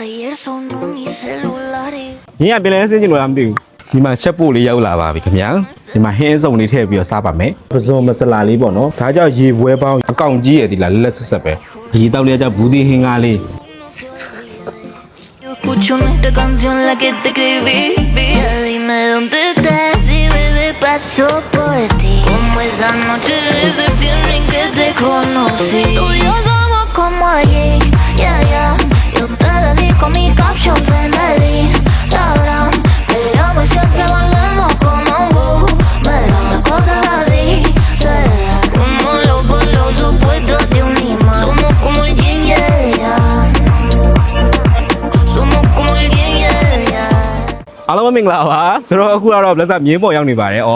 Ayer sonó mi celular y ညင်ကပြန်လဲဆင်းကျင်လို့လားမသိဘူးဒီမှာချက်ပို့လေးရောက်လာပါပြီခင်ဗျာဒီမှာဟင်းစုံလေးထည့်ပြီးတော့စားပါမယ်ပဇွန်မဆလာလေးပေါ့နော်ဒါကြောင့်ရေပွဲပေါင်းအကောင်ကြီးရည်ဒီလားလက်လက်ဆက်ဆက်ပဲဒီတောက်လေးကကြောင့်ဘူးဒီဟင်းကားလေး yo escucho nuestra canción la que te escribí. Ya dime dónde estás y bebé paso por ti. Como esa noche de septiembre en que te conocí. Tú y yo somos como ayer, ya ya. လုံးပဲမင်္ဂလာပါဆိုတော့အခုကတော့လက်စမြင်းပေါ်ရောက်နေပါတယ်ဩ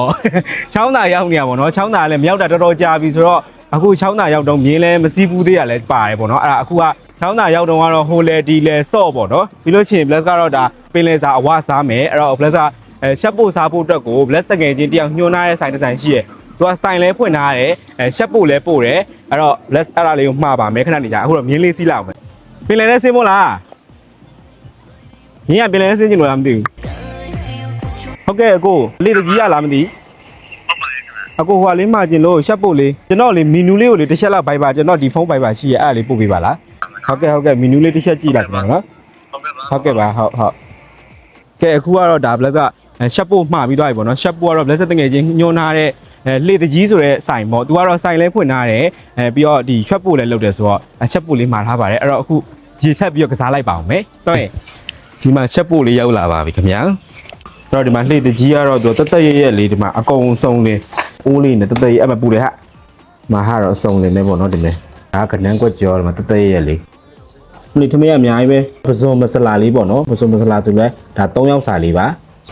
ချောင်းသာရောက်နေရပါတော့ချောင်းသာလည်းမရောက်တာတော်တော်ကြာပြီဆိုတော့အခုချောင်းသာရောက်တော့မြင်းလည်းမစီးဘူးသေးရလဲပါတယ်ပေါ့နော်အဲ့ဒါအခုက ချောင်းသာရောက်တော့ကတော့ဟိုလေဒီလေဆော့ပေါ့နော်ပြီးလို့ရှိရင် plus ကတော့ဒါပင်လယ်စာအဝစားမယ်အဲ့တော့ plus ကအဲရှက်ဖို့စားဖို့အတွက်ကို plus တကယ်ချင်းတယောက်ညှိုးနှားတဲ့ဆိုင်တစ်ဆိုင်ရှိရယ်သူကဆိုင်လဲဖွင့်ထားတယ်အဲရှက်ဖို့လဲပို့တယ်အဲ့တော့ plus အဲ့ဒါလေးကိုမှားပါမယ်ခဏနေကြအခုတော့မြင်းလေးစီးလာအောင်မယ်ပင်လယ်နဲ့ဆင်းမို့လားမြင်းကပင်လယ်နဲ့ဆင်းကျင်လို့လားမသိဘူးဟုတ်ကဲ့အကိုလေတကြီးရလားမသိအကိုဟိုကလေးမှာကျင်လို့ရှက်ဖို့လေးကျွန်တော်လေမီနူလေးကိုလေတစ်ချက်လောက်ဘိုင်ပါကျွန်တော်ဒီဖုန်းဘိုင်ပါရှိရအဲ့ဒါလေးပို့ပေးပါလား ဟုတ်ကဲ့ဟုတ်ကဲ့မီနူလေးတစ်ချက်ကြည့်လိုက်ပါနော်ဟုတ်ကဲ့ပါဟုတ်ကဲ့ပါဟုတ်ဟုတ်ကဲအခုကတော့ဒါ black ကရှက်ဖို့မှာပြီးသွားပြီပေါ့နော်ရှက်ဖို့ကတော့ black တငယ်ချင်းညွှန်းထားတဲ့အဲလေတကြီးဆိုတဲ့ဆိုင်ပေါ့သူကတော့ဆိုင်လဲဖွင့်ထားတယ်အဲပြီးတော့ဒီရှက်ဖို့လဲလုပ်တယ်ဆိုတော့ရှက်ဖို့လေးမှာထားပါတယ်အဲ့တော့အခုရေထပ်ပြီးတော့ကစားလိုက်ပါအောင်မယ်တော့ရင်ဒီမှာရှက်ဖို့လေးရောက်လာပါပြီခင်ဗျာတော့ဒီမှာလှေတကြီးကတော့သူတက်တက်ရရလေးဒီမှာအကုန်စုံလေးအိုးလေးနဲ့တက်တက်ရအမပူလေဟာမဟာတော့အစုံလေးနဲ့ပေါ့နော်ဒီမဲ့ဒါကနန်းကွက်ကြောဒီမှာတက်တက်ရရလေး ဒီထမင်းအများကြီးပဲပဇွန်မဆလာလေးပေါ့နော်ပဇွန်မဆလာသူလဲဒါ3ယောက်စာလေးပါ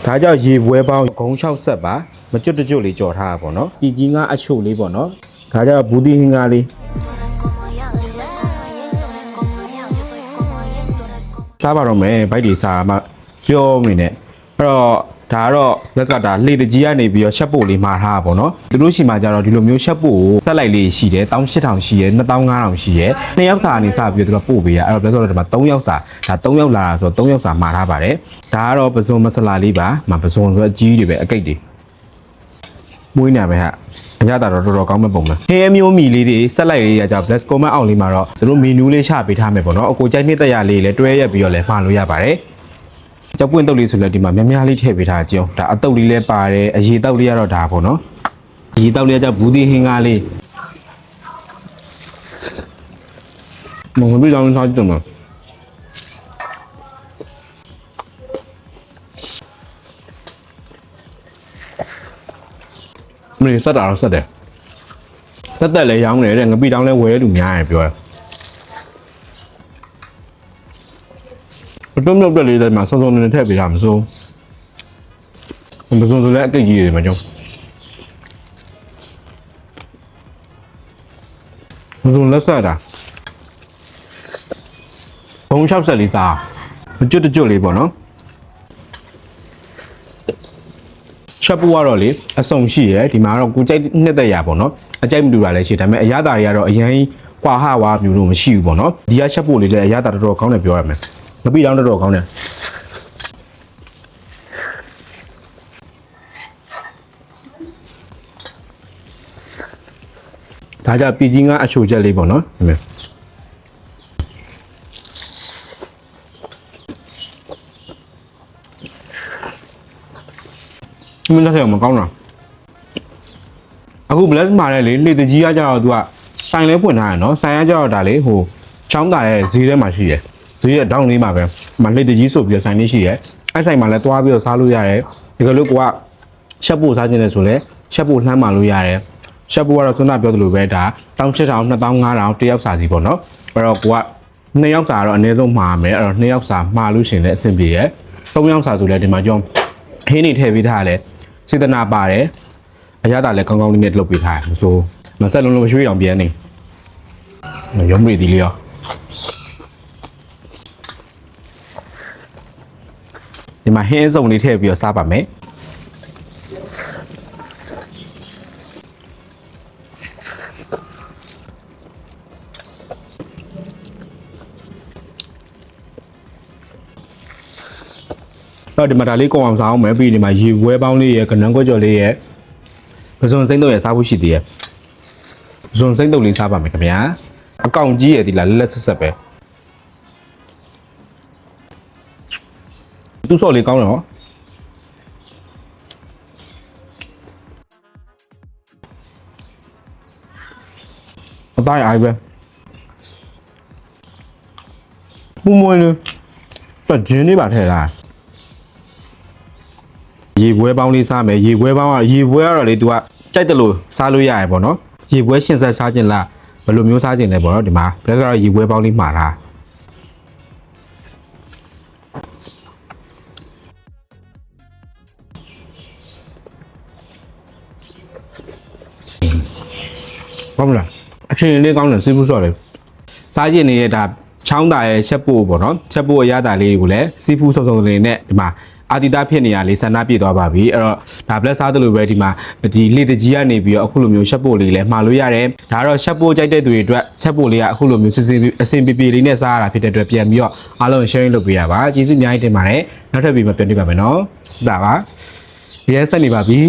ဒါကြောင့်ရေပွဲပေါင်းဂုံ6ဆက်ပါမကျွတ်တကျွတ်လေးကြော်ထားတာပေါ့နော်ပြည်ကြီးငါအချို့လေးပေါ့နော်ဒါကြောင့်ဘူးဒီဟင်းကားလေး Tú eres como ella, yo eres como ella, yo soy como ella, tú eres como စားပါတော့မယ်ဘိုက်တွေစားမှပြောမိနေအဲ့တော့ ဒါကတော့လက်ကဒါလှေတကြီးကနေပြီးတော့ရှက်ပို့လေးမှာထားတာပေါ့နော်သူတို့ရှိမှကြတော့ဒီလိုမျိုးရှက်ပို့ကိုဆက်လိုက်လေးရှိတယ်18000ရှိတယ်2500ရှိတယ်နှစ်ယောက်စာကနေစပြီးတော့သူကပို့ပေးရအဲ့တော့ပြောဆိုတော့ဒီမှာ3ယောက်စာဒါ3ယောက်လာတာဆိုတော့3ယောက်စာမှာထားပါတယ်ဒါကတော့ပဇွန်မဆလာလေးပါမပဇွန်ဆိုတော့အကြီးတွေပဲအကိတ်တွေမွေးနေပဲဟာအရတာတော့တော်တော်ကောင်းမဲ့ပုံပဲဟင်းအမျိုးမီလေးတွေဆက်လိုက်လေးရကြ bless comment အောင်လေးမှာတော့သူတို့ menu လေးချပေးထားမယ်ပေါ့နော်အကိုကြိုက်နှစ်သက်ရလေးလည်းတွဲရက်ပြီးတော့လည်းမှာလို့ရပါတယ် ကြောက်ပွင့်တုပ်လေးဆိုလည်းဒီမှာများများလေးထည့်ပေးထားကြအောင်ဒါအတုပ်လေးလည်းပါတယ်အရေတုပ်လေးကတော့ဒါပေါ့နော်အရေတုပ်လေးကကြောက်ဘူးဒီဟင်းကားလေးမဟုတ်ဘူးကြောင်းထားကြည့်မှာမင်းစက်တာတော့စက်တယ်စက်တက်လည်းရောင်းတယ်တဲ့ငပိတောင်းလည်းဝယ်ရတူများတယ်ပြောတယ် အတွုံးမြုပ်တက်လေးတွေမှာစုံစုံနေနေထည့်ပေးတာမစိုးမစုံစုံလည်းအကိတ်ကြီးတွေမှာကြောင်းမစုံလက်ဆက်တာဘုံ60လေးစားမကျွတ်တကျွတ်လေးပေါ့နော်ချက်ပူကတော့လေအစုံရှိရယ်ဒီမှာကတော့ကိုကြိုက်နှစ်သက်ရပေါ့နော်အကြိုက်မတူတာလည်းရှိတယ်ဒါပေမဲ့အရသာတွေကတော့အရင်ကွာဟဝါမျိုးလို့မရှိဘူးပေါ့နော်ဒီကချက်ပူလေးလည်းအရသာတော်တော်ကောင်းတယ်ပြောရမယ် မပြီးတော့တော်တော်ကောင်းတယ်ဒါကြပြည်ကြီးကအချိုချက်လေးပေါ့နော်ဒီမဲ့ဒီမင်းလက်ထက်မကောင်းတာအခု bless မှာလည်းလေလေတကြီးကကြတော့ तू ကဆိုင်လဲပွင့်ထားရနော်ဆိုင်ကကြတော့ဒါလေဟိုချောင်းတာရဲ့ဈေးထဲမှာရှိတယ် ဈေးရဲ့ဒေါင်းလေးမှာပဲမလေတကြီးဆိုပြီးတော့ဆိုင်လေးရှိတယ်အဲ့ဆိုင်မှာလည်းတွားပြီးတော့စားလို့ရတယ်ဒီကလို့ကိုကချက်ပို့စားခြင်းလဲဆိုလဲချက်ပို့လှမ်းမှလို့ရတယ်ချက်ပို့ကတော့စွမ်းနာပြောသလိုပဲဒါ18000 2500တယောက်စာစီပေါ့နော်အဲ့တော့ကိုကနှစ်ယောက်စာတော့အနည်းဆုံးမှားမယ်အဲ့တော့နှစ်ယောက်စာမှားလို့ရှင်လည်းအဆင်ပြေရဲ့သုံးယောက်စာဆိုလဲဒီမှာကြောင်းဟင်းနေထည့်ပေးထားရတယ်စေတနာပါတယ်အရသာလည်းကောင်းကောင်းလေးနဲ့လုပ်ပေးထားတယ်မစိုးမဆက်လုံးလုံးရွှေ့အောင်ပြန်နေရုံးမိသေးလေးရော ဒီမှာဟင်းအစုံလေးထည့်ပြီးတော့စားပါမယ်တော့ဒီမှာဒါလေးကောင်းအောင်စားအောင်မယ်ပြီးဒီမှာရေဝဲပေါင်းလေးရယ်ကနန်းကွက်ကြော်လေးရယ်ပဇွန်စိမ့်တော့ရယ်စားဖို့ရှိသေးရယ်ပဇွန်စိမ့်တော့လေးစားပါမယ်ခင်ဗျာအကောင်ကြီးရယ်ဒီလားလက်လက်ဆက်ဆက်ပဲ သူ့စော်လေးကောင်းတယ်နော်အသားရအိုင်ပဲပူမွေးလို့ပတ်ဂျင်းလေးပါထည့်လာရေပွဲပေါင်းလေးစားမယ်ရေပွဲပေါင်းကရေပွဲကတော့လေ तू ကကြိုက်တယ်လို့စားလို့ရရပေါ့နော်ရေပွဲရှင်ဆက်စားခြင်းလားဘယ်လိုမျိုးစားခြင်းလဲပေါ့နော်ဒီမှာဘယ်ကတော့ရေပွဲပေါင်းလေးမှာ ထားဘာမလားအချင်းလေးကောင်းတယ်စီးပူးစော်တယ်စားခြင်းနေတဲ့ဒါချောင်းတာရဲ့ချက်ပို့ပေါ့နော်ချက်ပို့အရသာလေးကိုလည်းစီးပူးစုံစုံလေးနဲ့ဒီမှာအာတီတာဖြစ်နေရလေးဆန္ဒပြည့်သွားပါပြီအဲ့တော့ဒါဘလက်စားတယ်လို့ပဲဒီမှာဒီလေတကြီးကနေပြီးတော့အခုလိုမျိုးချက်ပို့လေးလည်းမှာလို့ရတယ်ဒါတော့ချက်ပို့ကြိုက်တဲ့သူတွေအတွက်ချက်ပို့လေးကအခုလိုမျိုးစစ်စစ်အစင်ပြေပြေလေးနဲ့စားရတာဖြစ်တဲ့အတွက်ပြန်ပြီးတော့အားလုံး sharing လုပ်ပေးရပါကျေးဇူးအများကြီးတင်ပါတယ်နောက်ထပ်ပြီးမှပြန်တွေ့ပါမယ်နော်ဒါပါရဲဆက်နေပါပြီ